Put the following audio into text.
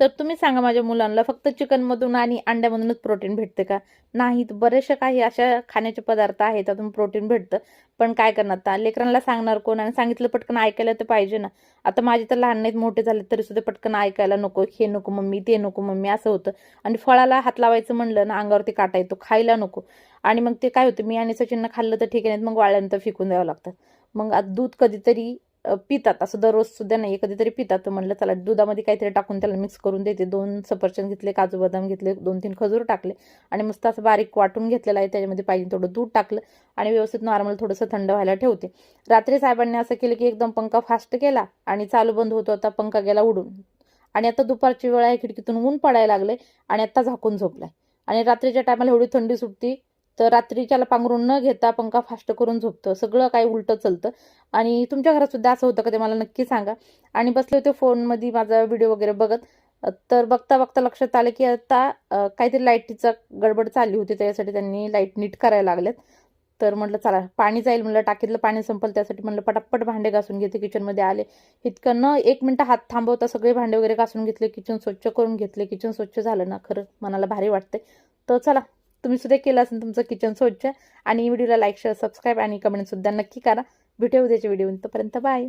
तर तुम्ही सांगा माझ्या मुलांना फक्त चिकनमधून आणि अंड्यामधूनच प्रोटीन भेटते का? नाही तर बरेचशा काही अशा खाण्याचे पदार्थ आहेत त्यातून प्रोटीन भेटतं. पण काय करणार? आता लेकरांना सांगणार कोण? आणि सांगितलं पटकन ऐकायला तर पाहिजे ना. आता माझे तर लहान नाहीत मोठे झाले तरी सुद्धा पटकन ऐकायला नको. हे नको मम्मी ते नको मम्मी असं होतं. आणि फळाला हात लावायचं म्हणलं ना अंगावरती काटा येतो खायला नको. आणि मग ते काय होतं? मी आणि सचिननं खाल्लं तर ठीक आहे नाही मग वाळल्यानंतर फेकून द्यावं लागतं. मग आता दूध कधीतरी पितात. असं दररोज सुद्धा नाही. कधीतरी पितात. तर म्हणलं चला दुधामध्ये काहीतरी टाकून त्याला मिक्स करून देते. दोन सफरचंद घेतले काजू बदाम घेतले दोन तीन खजूर टाकले. आणि मस्त असं बारीक वाटून घेतलेलं आहे. त्याच्यामध्ये पाहिजे थोडं दूध टाकलं आणि व्यवस्थित नॉर्मल थोडंसं थंड व्हायला ठेवते. रात्री साहेबांनी असं केलं की एकदम पंखा फास्ट केला आणि चालू बंद होतो. आता पंखा गेला उडून. आणि आता दुपारची वेळ आहे. खिडकीतून ऊन पडायला लागले आणि आता झाकून झोपलाय. आणि रात्रीच्या टायमाला एवढी थंडी सुटती तर रात्रीच्याला पांघरून न घेता पंखा फास्ट करून झोपतं. सगळं काही उलटं चालतं. आणि तुमच्या घरात सुद्धा असं होतं का ते मला नक्की सांगा. आणि बसले होते फोनमध्ये माझा व्हिडिओ वगैरे बघत. तर बघता बघता लक्षात आलं की आता काहीतरी लाईटीचा गडबड चालली होती. त्याच्यासाठी त्यांनी लाइट नीट करायला लागल्यात. तर म्हटलं चला पाणी जाईल. म्हणलं टाकीतलं पाणी संपलं. त्यासाठी म्हटलं पटापट भांडे घासून घेते किचनमध्ये आले. इतकं न एक मिनटं हात थांबवता सगळे भांडे वगैरे घासून घेतले. किचन स्वच्छ करून घेतले. किचन स्वच्छ झालं ना खरं मनाला भारी वाटते तर चला तुम्ही सुद्धा केलं असेल तुमचं किचन स्वच्छ. आणि व्हिडिओला लाईक शेअर सबस्क्राईब आणि कमेंटसुद्धा नक्की करा. भेटूया उद्याच्या व्हिडिओ तोपर्यंत बाय